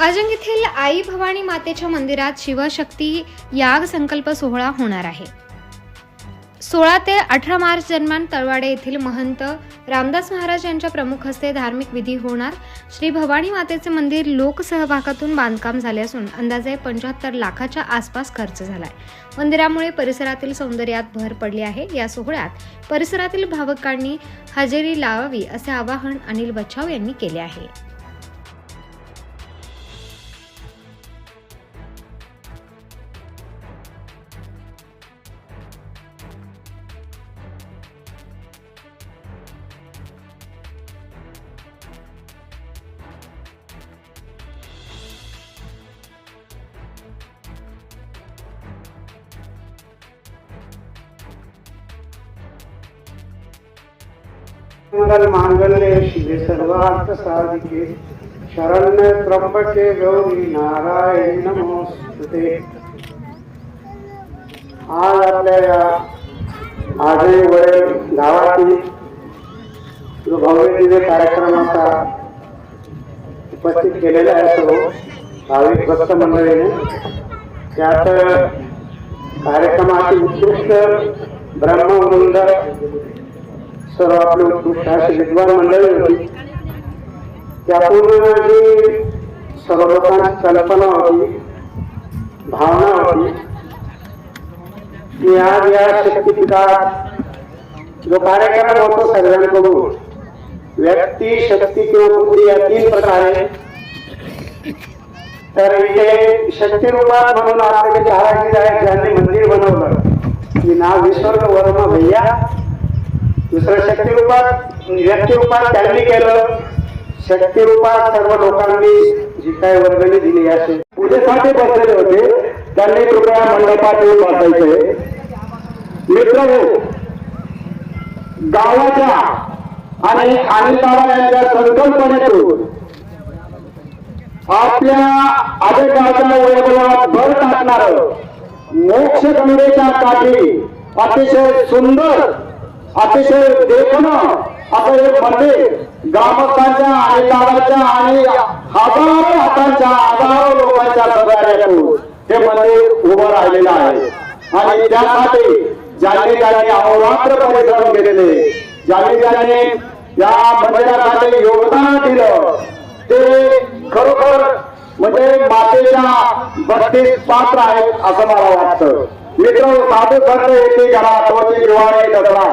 आजंग येथील आई भवानी मातेच्या मंदिरात शिवशक्ती याग संकल्प सोहळा होणार आहे. सोळा ते अठरा मार्च दरम्यान तळवाडे येथील महंत रामदास महाराज यांच्या प्रमुख हस्ते धार्मिक विधी होणार. श्री भवानी मातेचे मंदिर लोकसहभागातून बांधकाम झाले असून अंदाजे पंच्याहत्तर लाखाच्या आसपास खर्च झालाय. मंदिरामुळे परिसरातील सौंदर्यात भर पडली आहे. या सोहळ्यात परिसरातील भाविकांनी हजेरी लावावी असे आवाहन अनिल बच्छाव यांनी केले आहे. मंगल मांगल्ये शिवे सर्वार्थ साधिके शरण्य त्र्यंबके गौरी नारायण नमोस्तुते आज आपल्या या आजही वडील गावातील जो भव्य दिव्य कार्यक्रमाचा उपस्थित केलेला आहे तो भाविक भक्त मंडळीने त्यात कार्यक्रमाची उत्कृष्ट ब्रह्मवृंद आपले उत्कृष्ट अशी विद्वान मंडळी होती त्यापूर्वी जी सर्व कल्पना होती भावना की आज या शक्तीपीठात जो कार्यक्रम होतो सगळ्यांकडून व्यक्ती, शक्ती किंवा बुद्धी या तीन प्रकारे तर इथे शक्ती रूपात म्हणून आपल्याकडे जहागीर आहे ज्यांनी मंदिर बनवलं, की नाव विसर्ग वर्मा भैया दुसरं शक्ती रूपात व्यक्ती रूपात त्यांनी केलं. शक्ती रूपात सर्व लोकांनी जी काय वर्गणी दिली असेल पूजेसाठी बसलेले होते. त्यांनी कृपया मंडपात येऊन बसायचे. मित्र हो, गावाच्या आणि अनिल यांच्या संकल्पनेतून आपल्या आदेशाच्या वैभवात भर टाकणार मोक्ष गंगेच्या काठी अतिशय सुंदर अतिशय देखणं असं एक मंदिर ग्रामस्थांच्या आणि गावाच्या आणि हजारो हातांच्या हजारो लोकांच्या सहकार्यातून हे मंदिर उभं राहिलेलं आहे. आणि त्यासाठी ज्यांनी ज्यांनी अहोरात्र परिश्रम केलेले. ज्यांनी ज्यांनी या मंदिरासाठी योगदान दिलं. ते खरोखर म्हणजे मातेच्या भक्तीस पात्र आहेत असं मला वाटतं. मित्र साधू संत येते घरा तोची दिवाळी दसरा